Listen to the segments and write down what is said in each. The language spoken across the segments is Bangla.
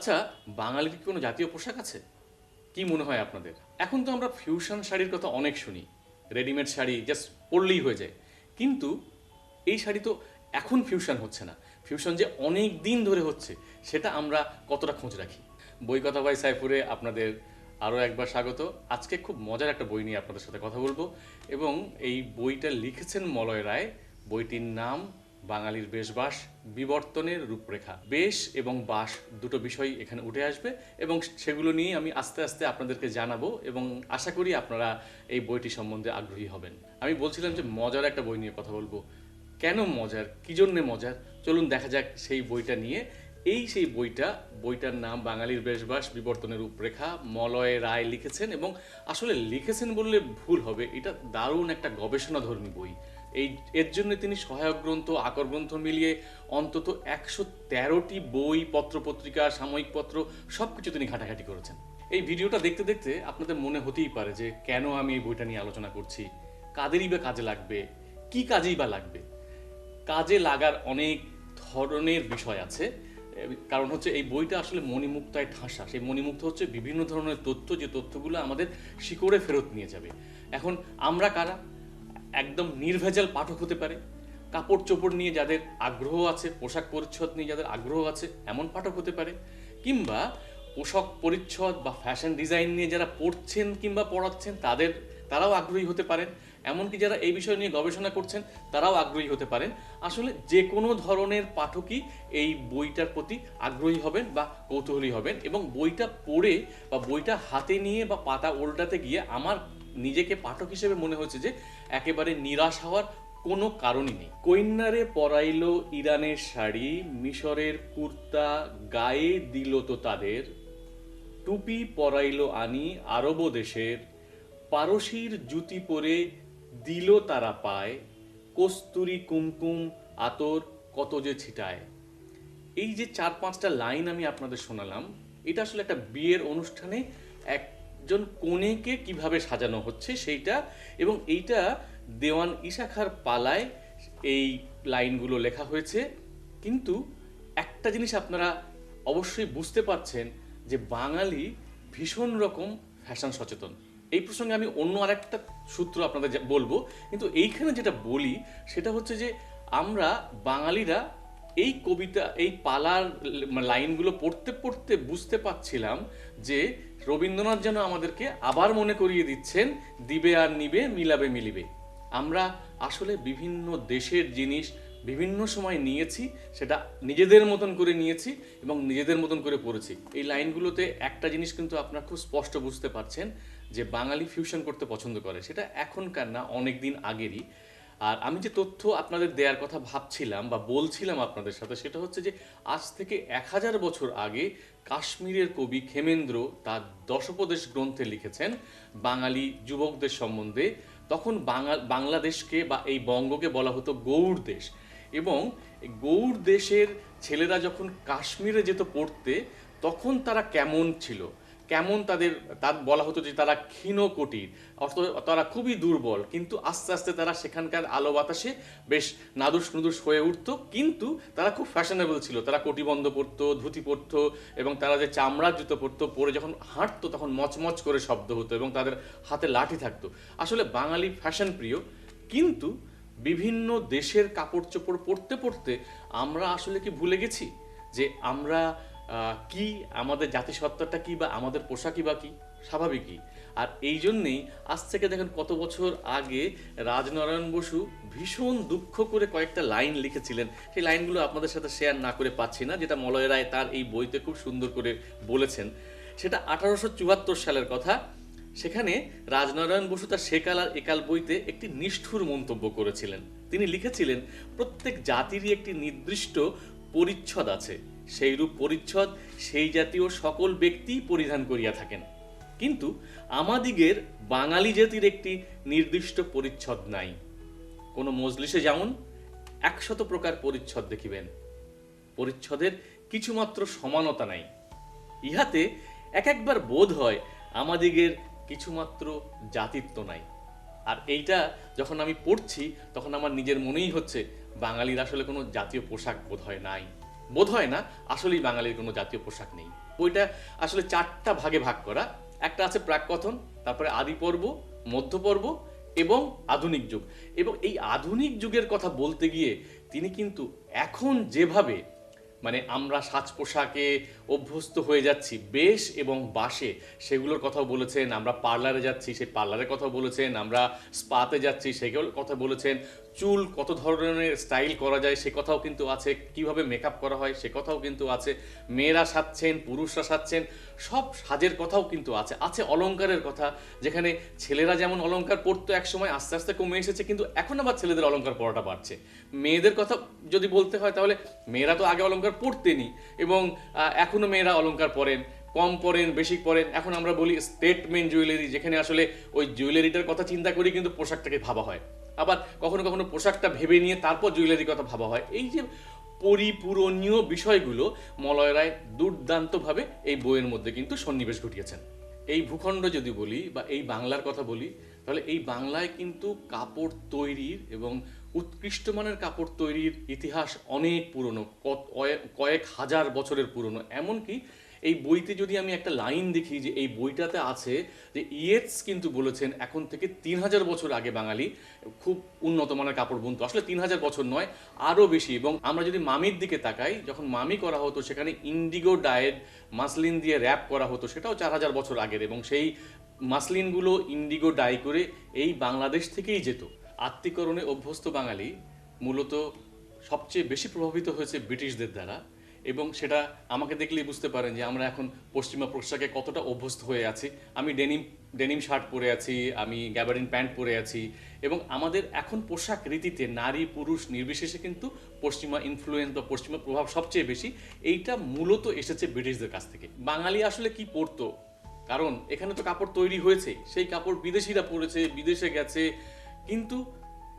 আচ্ছা বাঙালির কি কোনো জাতীয় পোশাক আছে? কি মনে হয় আপনাদের? এখন তো আমরা ফিউশন শাড়ির কথা অনেক শুনি। রেডিমেড শাড়ি জাস্ট পরলেই হয়ে যায়। কিন্তু এই শাড়ি তো এখন ফিউশন হচ্ছে না। ফিউশন যে অনেক দিন ধরে হচ্ছে, সেটা আমরা কতটা খোঁজ রাখি? বই কথা ভাই সাইফুরে আপনাদের আরও একবার স্বাগত। আজকে খুব মজার একটা বই নিয়ে আপনাদের সাথে কথা বলব। এবং এই বইটা লিখেছেন মলয় রায়। বইটির নাম বাঙালির বেশবাস, বিবর্তনের রূপরেখা। বেশ এবং বাস দুটো বিষয় এখানে উঠে আসবে এবং সেগুলো নিয়ে আমি আস্তে আস্তে আপনাদেরকে জানাব এবং আশা করি আপনারা এই বইটি সম্বন্ধে আগ্রহী হবেন। আমি বলছিলাম যে মজার একটা বই নিয়ে কথা বলব। কেন মজার? কী জন্যে মজার? চলুন দেখা যাক সেই বইটা নিয়ে। এই সেই বইটা, বইটার নাম বাঙালির বেশবাস, বিবর্তনের রূপরেখা, মলয় রায় লিখেছেন এবং আসলে লিখেছেন বললে ভুল হবে। এটা দারুণ একটা গবেষণাধর্মী বই। এই, এর জন্য তিনি সহায়ক গ্রন্থ আকর গ্রন্থ মিলিয়ে অন্তত একশো তেরোটি বই, পত্রপত্রিকা, সাময়িক পত্র সব কিছু তিনি ঘাটাঘাটি করেছেন। এই ভিডিওটা দেখতে দেখতে আপনাদের মনে হতেই পারে যে কেন আমি এই বইটা নিয়ে আলোচনা করছি? কাদেরই বা কাজে লাগবে? কি কাজেই বা লাগবে? কাজে লাগার অনেক ধরনের বিষয় আছে। কারণ হচ্ছে এই বইটা আসলে মণিমুক্তায় ঠাসা। সেই মণিমুক্ত হচ্ছে বিভিন্ন ধরনের তথ্য, যে তথ্যগুলো আমাদের শিকড়ে ফেরত নিয়ে যাবে। এখন আমরা কারা? একদম নির্ভেজাল পাঠক হতে পারে। কাপড় চোপড় নিয়ে যাদের আগ্রহ আছে, পোশাক পরিচ্ছদ নিয়ে যাদের আগ্রহ আছে, এমন পাঠক হতে পারে। কিংবা পোশাক পরিচ্ছদ বা ফ্যাশন ডিজাইন নিয়ে যারা পড়ছেন কিংবা পড়াচ্ছেন, তাদের, তারাও আগ্রহী হতে পারেন। এমনকি যারা এই বিষয় নিয়ে গবেষণা করছেন, তারাও আগ্রহী হতে পারেন। আসলে যে কোনো ধরনের পাঠকই এই বইটার প্রতি আগ্রহী হবেন বা কৌতূহলী হবেন এবং বইটা পড়ে বা বইটা হাতে নিয়ে বা পাতা উল্টাতে গিয়ে আমার নিজেকে পাঠক হিসেবে মনে হচ্ছে যে একেবারে নিরাশ হওয়ার কোনো কারণই নেই। কন্যারে পরাইল ইরানের শাড়ি, মিশরের কুর্তা, গায়ে দিল তো তাদের, টুপি পরাইল আনি আরব দেশের, পারসির জুতি পরে দিল তারা পায়, কস্তুরি কুমকুম আতর কত যে ছিটায়। এই যে চার পাঁচটা লাইন আমি আপনাদের শোনালাম, এটা আসলে একটা বিয়ের অনুষ্ঠানে একজন কনেকে কীভাবে সাজানো হচ্ছে সেইটা এবং এইটা দেওয়ান ইশাখার পালায় এই লাইনগুলো লেখা হয়েছে। কিন্তু একটা জিনিস আপনারা অবশ্যই বুঝতে পারছেন যে বাঙালি ভীষণ রকম ফ্যাশন সচেতন। এই প্রসঙ্গে আমি অন্য আরেকটা সূত্র আপনাদের বলব। কিন্তু এইখানে যেটা বলি, সেটা হচ্ছে যে আমরা বাঙালিরা এই কবিতা, এই পালার ল- লাইনগুলো পড়তে পড়তে বুঝতে পারছিলাম যে রবীন্দ্রনাথ যেন আমাদেরকে আবার মনে করিয়ে দিচ্ছেন, দিবে আর নিবে, মিলাবে মিলিবে। আমরা আসলে বিভিন্ন দেশের জিনিস বিভিন্ন সময় নিয়েছি, সেটা নিজেদের মতন করে নিয়েছি এবং নিজেদের মতন করে পড়েছি। এই লাইনগুলোতে একটা জিনিস কিন্তু আপনারা খুব স্পষ্ট বুঝতে পারছেন যে বাঙালি ফিউশন করতে পছন্দ করে। সেটা এখনকার না অনেক দিন আগেরই। আর আমি যে তথ্য আপনাদের দেওয়ার কথা ভাবছিলাম বা বলছিলাম আপনাদের সাথে, সেটা হচ্ছে যে আজ থেকে এক হাজার বছর আগে কাশ্মীরের কবি খেমেন্দ্র তার দশপদেশ গ্রন্থে লিখেছেন, বাঙালি যুবকদের সম্বন্ধে। তখন বাংলাদেশকে বা এই বঙ্গকে বলা হতো গৌড় দেশ। এবং গৌড় দেশের ছেলেরা যখন কাশ্মীরে যেত পড়তে, তখন তারা কেমন ছিল? কেমন তাদের, তার বলা হতো যে তারা ক্ষীণ কোটির। অর্থাৎ তারা খুবই দুর্বল, কিন্তু আস্তে আস্তে তারা সেখানকার আলো বাতাসে বেশ নাদুস নুদুস হয়ে উঠতো। কিন্তু তারা খুব ফ্যাশনেবল ছিল। তারা কোটিবন্ধ পরতো ধুতি পরতো এবং তারা যে চামড়ার জুতো পরতো পরে যখন হাঁটতো তখন মচমচ করে শব্দ হতো এবং তাদের হাতে লাঠি থাকতো। আসলে বাঙালি ফ্যাশন প্রিয় কিন্তু বিভিন্ন দেশের কাপড় চোপড় পরতে পরতে আমরা আসলে কি ভুলে গেছি? যে আমরা কি আমাদের জাতিসত্তাটা কি বা আমাদের পোশাকই বা কি? স্বাভাবিকই। আর এই জন্যেই আজ থেকে দেখেন কত বছর আগে রাজনারায়ণ বসু ভীষণ দুঃখ করে কয়েকটা লাইন লিখেছিলেন। সেই লাইনগুলো আপনাদের সাথে শেয়ার না করে পাচ্ছি না, যেটা মলয় রায় তার এই বইতে খুব সুন্দর করে বলেছেন। সেটা আঠারোশো চুয়াত্তর সালের কথা। সেখানে রাজনারায়ণ বসু তার সেকাল আর একাল বইতে একটি নিষ্ঠুর মন্তব্য করেছিলেন। তিনি লিখেছিলেন, প্রত্যেক জাতিরই একটি নির্দিষ্ট পরিচ্ছদ আছে। সেইরূপ পরিচ্ছদ সেই জাতীয় সকল ব্যক্তি পরিধান করিয়া থাকেন। কিন্তু আমাদিগের বাঙালি জাতির একটি নির্দিষ্ট পরিচ্ছদ নাই। কোনো মজলিসে যেমন একশত প্রকার পরিচ্ছদ দেখিবেন। পরিচ্ছদের কিছুমাত্র সমানতা নাই। ইহাতে এক একবার বোধ হয় আমাদিগের কিছুমাত্র জাতিত্ব নাই। আর এইটা যখন আমি পড়ছি, তখন আমার নিজের মনেই হচ্ছে, বাঙালির আসলে কোনো জাতীয় পোশাক বোধ হয় নাই। বোধ হয় না, আসলেই বাঙালির কোনো জাতীয় পোশাক নেই। বইটা আসলে চারটা ভাগে ভাগ করা। একটা আছে প্রাককথন, তারপরে আদি পর্ব, মধ্য পর্ব এবং আধুনিক যুগ। এবং এই আধুনিক যুগের কথা বলতে গিয়ে তিনি কিন্তু এখন যেভাবে মানে আমরা সাজ পোশাকে অভ্যস্ত হয়ে যাচ্ছি, বেশ এবং বাসে, সেগুলোর কথাও বলেছেন, আমরা পার্লারে যাচ্ছি, সেই পার্লারের কথাও বলেছেন, আমরা স্পাতে যাচ্ছি সেগুলোর কথা বলেছেন। চুল কত ধরনের স্টাইল করা যায়, সে কথাও কিন্তু আছে। কীভাবে মেকআপ করা হয়, সে কথাও কিন্তু আছে। মেয়েরা সাজছেন, পুরুষরা সাজছেন, সব সাজের কথাও কিন্তু আছে। আছে অলংকারের কথা, যেখানে ছেলেরা যেমন অলংকার পরতো একসময়, আস্তে আস্তে কমে এসেছে, কিন্তু এখন আবার ছেলেদের অলংকার পরাটা বাড়ছে। মেয়েদের কথা যদি বলতে হয়, তাহলে মেয়েরা তো আগে অলংকার পরতেনি, এবং এখনও মেয়েরা অলংকার পরেন, কম পরেন, বেশি পরেন। এখন আমরা বলি স্টেটমেন্ট জুয়েলারি যেখানে আসলে ওই জুয়েলারিটার কথা চিন্তা করি কিন্তু পোশাকটাকে ভাবা হয়। আবার কখনো কখনো পোশাকটা ভেবে নিয়ে তারপর জুয়েলারির কথা ভাবা হয়। এই যে পরিপূরণীয় বিষয়গুলো, মলয় রায় দুর্দান্তভাবে এই বইয়ের মধ্যে কিন্তু সন্নিবেশ ঘটিয়েছেন। এই ভূখণ্ড যদি বলি বা এই বাংলার কথা বলি, তাহলে এই বাংলায় কিন্তু কাপড় তৈরির এবং উৎকৃষ্ট মানের কাপড় তৈরির ইতিহাস অনেক পুরনো কয়েক হাজার বছরের পুরনো। এমনকি এই বইতে যদি আমি একটা লাইন দেখি যে এই বইটাতে আছে যে ইয়েটস কিন্তু বলেছেন এখন থেকে তিন হাজার বছর আগে বাঙালি, খুব উন্নত মানের কাপড় বুনতো। আসলে তিন হাজার বছর নয়, আরও বেশি। এবং আমরা যদি মামির দিকে তাকাই, যখন মামি করা হতো, সেখানে ইন্ডিগো ডায়েড মাসলিন দিয়ে র্যাপ করা হতো, সেটাও চার হাজার বছর আগের। এবং সেই মাসলিনগুলো ইন্ডিগো ডাই করে এই বাংলাদেশ থেকেই যেত। আত্মীকরণে অভ্যস্ত বাঙালি মূলত সবচেয়ে বেশি প্রভাবিত হয়েছে ব্রিটিশদের দ্বারা। এবং সেটা আমাকে দেখলেই বুঝতে পারেন যে আমরা এখন পশ্চিমা পোশাকে কতটা অভ্যস্ত হয়ে আছি। আমি ডেনিম ডেনিম শার্ট পরে আছি, আমি গ্যাবারিন প্যান্ট পরে আছি এবং আমাদের এখন পোশাক রীতিতে নারী, পুরুষ নির্বিশেষে কিন্তু পশ্চিমা ইনফ্লুয়েন্স বা পশ্চিমা প্রভাব সবচেয়ে বেশি। এইটা মূলত এসেছে ব্রিটিশদের কাছ থেকে। বাঙালি আসলে কি পরতো? কারণ এখানে তো কাপড় তৈরি হয়েছে, সেই কাপড় বিদেশিরা পরেছে, বিদেশে গেছে। কিন্তু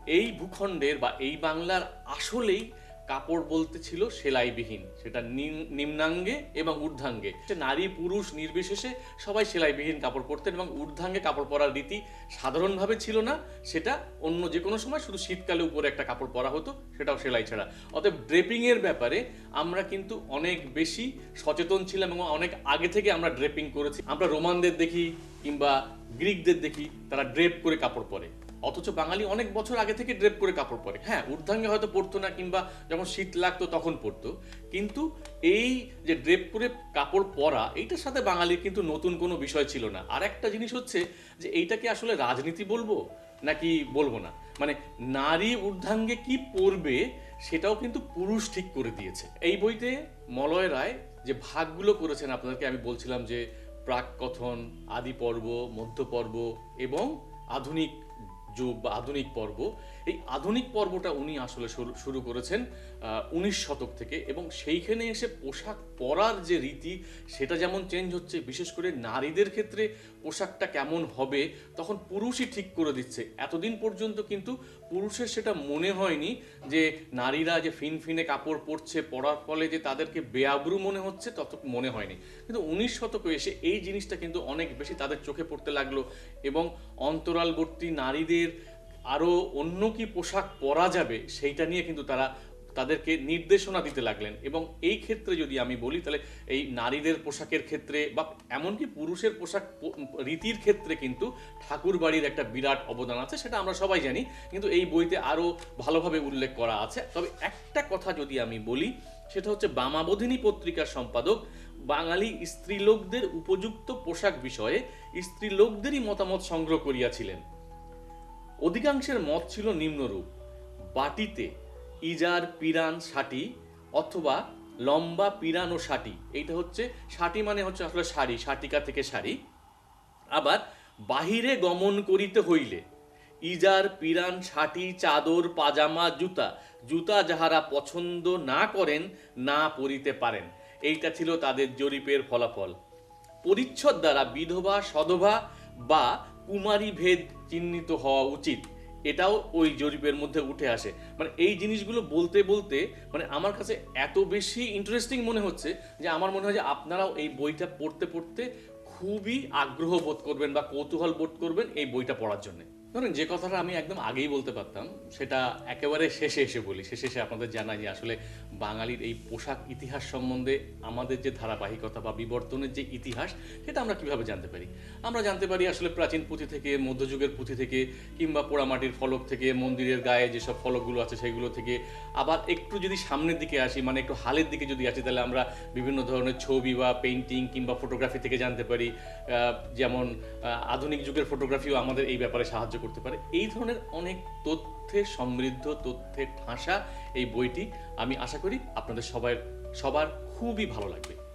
এই ভূখণ্ডের বা এই বাংলার আসলেই কাপড় বলতে ছিল সেলাইবিহীন। সেটা নিম- নিম্নাঙ্গে এবং ঊর্ধ্বাঙ্গে। নারী, পুরুষ, নির্বিশেষে সবাই সেলাইবিহীন কাপড় পরতেন এবং ঊর্ধ্বাঙ্গে কাপড় পরার রীতি সাধারণভাবে ছিল না। সেটা অন্য যে কোনো সময়, শুধু শীতকালে উপরে একটা কাপড় পরা হতো, সেটাও সেলাই ছাড়া। অতএব ড্রেপিংয়ের ব্যাপারে আমরা কিন্তু অনেক বেশি সচেতন ছিলাম এবং অনেক আগে থেকে আমরা ড্রেপিং করেছি। আমরা রোমানদের দেখি কিংবা গ্রিকদের দেখি, তারা ড্রেপ করে কাপড় পরে। অথচ বাঙালি অনেক বছর আগে থেকে ড্রেপ করে কাপড় পরে। হ্যাঁ ঊর্ধ্বাঙ্গে হয়তো পরতো না কিংবা যখন শীত লাগতো তখন পরতো। কিন্তু এই যে ড্রেপ করে কাপড় পরা, এইটার সাথে বাঙালির কিন্তু নতুন কোনো বিষয় ছিল না। আর একটা জিনিস হচ্ছে যে এইটাকে আসলে রাজনীতি বলব নাকি বলব না? মানে নারী ঊর্ধ্বাঙ্গে কি পরবে সেটাও কিন্তু পুরুষ ঠিক করে দিয়েছে। এই বইতে মলয় রায় যে ভাগগুলো করেছেন আপনাদেরকে আমি বলছিলাম যে প্রাক কথন, আদি পর্ব মধ্য পর্ব এবং আধুনিক যুগ বা আধুনিক পর্ব। এই আধুনিক পর্বটা উনি আসলে শুরু করেছেন উনিশ শতক থেকে এবং সেইখানে এসে পোশাক পরার যে রীতি, সেটা যেমন চেঞ্জ হচ্ছে, বিশেষ করে নারীদের ক্ষেত্রে পোশাকটা কেমন হবে, তখন পুরুষই ঠিক করে দিচ্ছে। এতদিন পর্যন্ত কিন্তু পুরুষের সেটা মনে হয়নি যে নারীরা যে ফিনফিনে কাপড় পরছে, পরার ফলে যে তাদেরকে বেআব্রু মনে হচ্ছে তত মনে হয়নি। কিন্তু উনিশ শতকে এসে এই জিনিসটা কিন্তু অনেক বেশি তাদের চোখে পড়তে লাগল এবং অন্তরালবর্তী নারীদের আরও অন্য কি পোশাক পরা যাবে, সেইটা নিয়ে কিন্তু তারা তাদেরকে নির্দেশনা দিতে লাগলেন। এবং এই ক্ষেত্রে যদি আমি বলি, তাহলে এই নারীদের পোশাকের ক্ষেত্রে বা এমনকি পুরুষের পোশাক রীতির ক্ষেত্রে কিন্তু ঠাকুর বাড়ির একটা বিরাট অবদান আছে, সেটা আমরা সবাই জানি। কিন্তু এই বইতে আরও ভালোভাবে উল্লেখ করা আছে। তবে একটা কথা যদি আমি বলি, সেটা হচ্ছে বামাবোধিনী পত্রিকার সম্পাদক, বাঙালি স্ত্রীলোকদের উপযুক্ত পোশাক বিষয়ে স্ত্রীলোকদেরই মতামত সংগ্রহ করিয়াছিলেন। অধিকাংশের মত ছিল নিম্নরূপ। বাটিতে ইজার পিরান ষাটি অথবা লম্বা পিরান ও এইটা হচ্ছে ষাটি মানে হচ্ছে আসলে শাড়ি শাটিকা থেকে শাড়ি। আবার বাহিরে গমন করিতে হইলে ইজার পিরান ছাটি চাদর, পাজামা, জুতা জুতা যাহারা পছন্দ না করেন, না পরিতে পারেন। এইটা ছিল তাদের জরিপের ফলাফল। পরিচ্ছদ দ্বারা বিধবা, সধবা বা কুমারী ভেদ চিহ্নিত হওয়া উচিত। এটাও ওই জরিপের মধ্যে উঠে আসে। মানে এই জিনিসগুলো বলতে বলতে মানে আমার কাছে এত বেশি ইন্টারেস্টিং মনে হচ্ছে যে আমার মনে হয় যে আপনারাও এই বইটা পড়তে পড়তে খুবই আগ্রহ বোধ করবেন বা কৌতূহল বোধ করবেন এই বইটা পড়ার জন্য। ধরেন, যে কথাটা আমি একদম আগেই বলতে পারতাম, সেটা একেবারে শেষে এসে বলি। শেষে এসে আপনাদের জানাই যে আসলে বাঙালির এই পোশাক ইতিহাস সম্বন্ধে আমাদের যে ধারাবাহিকতা বা বিবর্তনের যে ইতিহাস, সেটা আমরা কীভাবে জানতে পারি? আমরা জানতে পারি আসলে প্রাচীন পুঁথি থেকে, মধ্যযুগের পুঁথি থেকে, কিংবা পোড়ামাটির ফলক থেকে, মন্দিরের গায়ে যেসব ফলকগুলো আছে সেগুলো থেকে। আবার একটু যদি সামনের দিকে আসি মানে একটু হালের দিকে যদি আসি, তাহলে আমরা বিভিন্ন ধরনের ছবি বা পেন্টিং কিংবা ফটোগ্রাফি থেকে জানতে পারি। যেমন আধুনিক যুগের ফটোগ্রাফিও আমাদের এই ব্যাপারে সাহায্য করতে পারে। এই ধরনের অনেক তথ্যে সমৃদ্ধ তথ্যে ঠাসা এই বইটি। আমি আশা করি আপনাদের সবার সবার খুবই ভালো লাগবে।